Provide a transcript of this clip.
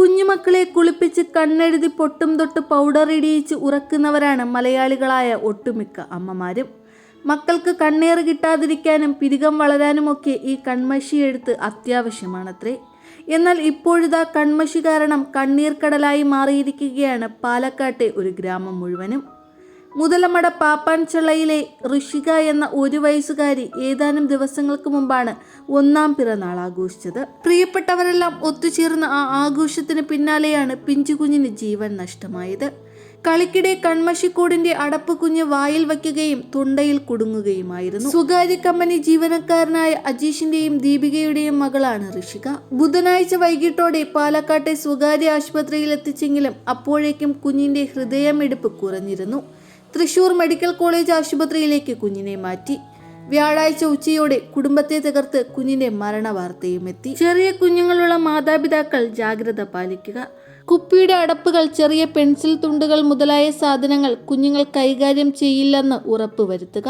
കുഞ്ഞുമക്കളെ കുളിപ്പിച്ച് കണ്ണെഴുതി പൊട്ടും തൊട്ട് പൗഡർ ഇടിയിച്ച് ഉറക്കുന്നവരാണ് മലയാളികളായ ഒട്ടുമിക്ക അമ്മമാരും. മക്കൾക്ക് കണ്ണീർ കിട്ടാതിരിക്കാനും പിരികം വളരാനുമൊക്കെ ഈ കൺമഷി എഴുത്ത് അത്യാവശ്യമാണത്രേ. എന്നാൽ ഇപ്പോഴിതാ കൺമഷി കാരണം കണ്ണീർ കടലായി മാറിയിരിക്കുകയാണ് പാലക്കാട്ടെ ഒരു ഗ്രാമം മുഴുവനും. മുതലമട പാപ്പാൻചിളയിലെ ഋഷിക എന്ന ഒരു വയസ്സുകാരി ഏതാനും ദിവസങ്ങൾക്ക് മുമ്പാണ് ഒന്നാം പിറന്നാൾ ആഘോഷിച്ചത്. പ്രിയപ്പെട്ടവരെല്ലാം ഒത്തുചേർന്ന ആ ആഘോഷത്തിന് പിന്നാലെയാണ് പിഞ്ചുകുഞ്ഞിന് ജീവൻ നഷ്ടമായത്. കളിക്കിടെ കൺമഷിക്കൂടിന്റെ അടപ്പ് കുഞ്ഞ് വായിൽ വയ്ക്കുകയും തൊണ്ടയിൽ കുടുങ്ങുകയുമായിരുന്നു. സ്വകാര്യ കമ്പനി ജീവനക്കാരനായ അജീഷിന്റെയും ദീപികയുടെയും മകളാണ് ഋഷിക. ബുധനാഴ്ച വൈകിട്ടോടെ പാലക്കാട്ടെ സ്വകാര്യ ആശുപത്രിയിൽ എത്തിച്ചെങ്കിലും അപ്പോഴേക്കും കുഞ്ഞിന്റെ ഹൃദയമിടിപ്പ് കുറഞ്ഞിരുന്നു. തൃശൂർ മെഡിക്കൽ കോളേജ് ആശുപത്രിയിലേക്ക് കുഞ്ഞിനെ മാറ്റി. വ്യാഴാഴ്ച ഉച്ചയോടെ കുടുംബത്തെ തകർത്ത് കുഞ്ഞിന്റെ മരണ വാർത്തയും എത്തി. ചെറിയ കുഞ്ഞുങ്ങളുള്ള മാതാപിതാക്കൾ ജാഗ്രത പാലിക്കുക. കുപ്പിയുടെ അടപ്പുകൾ ചെറിയ പെൻസിൽ തുണ്ടുകൾ മുതലായ സാധനങ്ങൾ കുഞ്ഞുങ്ങൾ കൈകാര്യം ചെയ്യില്ലെന്ന് ഉറപ്പുവരുത്തുക.